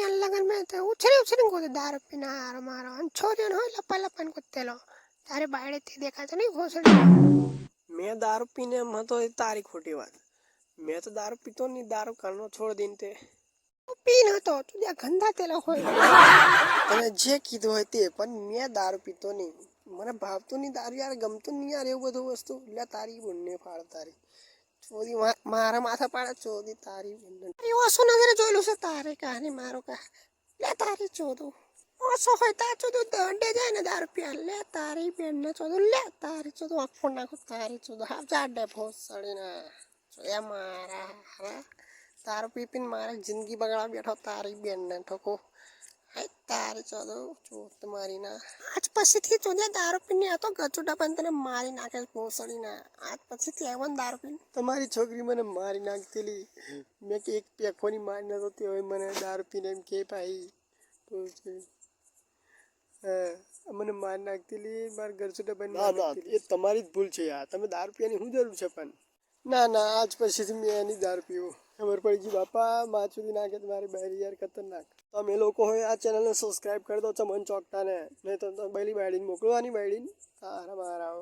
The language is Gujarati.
અને લગ્નમાં તો ઉછરી ઉછરીને કોતો દારૂ પીને હારો મારો અને છોરીઓને હોય લપા લપાને કૂદેલો તારે બાયડેથી દેખાતો નહીં ઘોસડી મેં દારૂ પીને એમ હતો એ તારી ખોટી વાત મેં તો દારૂ પીતો નહીં દારૂ ઘરનો છોડ દઈને તે પીન હતો તું ત્યાં ગંદા તેલા હોય અને જે કીધું હોય તે પણ મેં દારૂ પીતો નહીં મને ભાવતું નહીં દારૂ યાર ગમતું નહીં યાર એવું બધું વસ્તુ એટલે તારી બંને ફાળ તારી મા- મારા માથા પાડે ચોદી તારી અરે ઓછો નજરે જોયેલું છે, તારે કાની મારો કા લે તારી ચોદો ઓછો હોય તાર ચોદો દંડે જાય ને દારૂ પ્યા લે તારી બેન ને ચોદું લે તારી ચોદો આખો નાખો, તારી ચોદો હા જાડે ભોસડીને. એ મારા, હારા. દારૂ પી મારે જિંદગી બગાડવા બેઠો તારી બેન ને ઠોકો. તારી ચાલો ચોત મારી ના. આજ પછીથી ચોદ્યા દારૂ પીને આ તો ગચુડા પણ તને મારી નાખે ભોસડીને આજ પછીથી આવ્યો ને દારૂ પીને. તમારી છોકરી મને મારી નાખતેલી મેં કે એક પેખોની મારી નતો તે હવે મને દારૂ પીને એમ કે ભાઈ તો છે. હા મને મારી નાખતેલી મારા સુધા બની ના ના એ તમારી જ ભૂલ છે યાર. તમે દારૂ પીવાની શું જરૂર છે પણ? ના ના આજ પછીથી મેં એની દારૂ પીવું. ખબર પડી ગઈ, બાપા સુધી નાખે તમારી બહેરી યાર ખતરનાક. તમે લોકો હોય આ ચેનલને સબસ્ક્રાઇબ કરી દો ચમન ચોકટાને નહીં તો બૈલી બાયડીને મોકલવાની બાયડીને. તારા મારા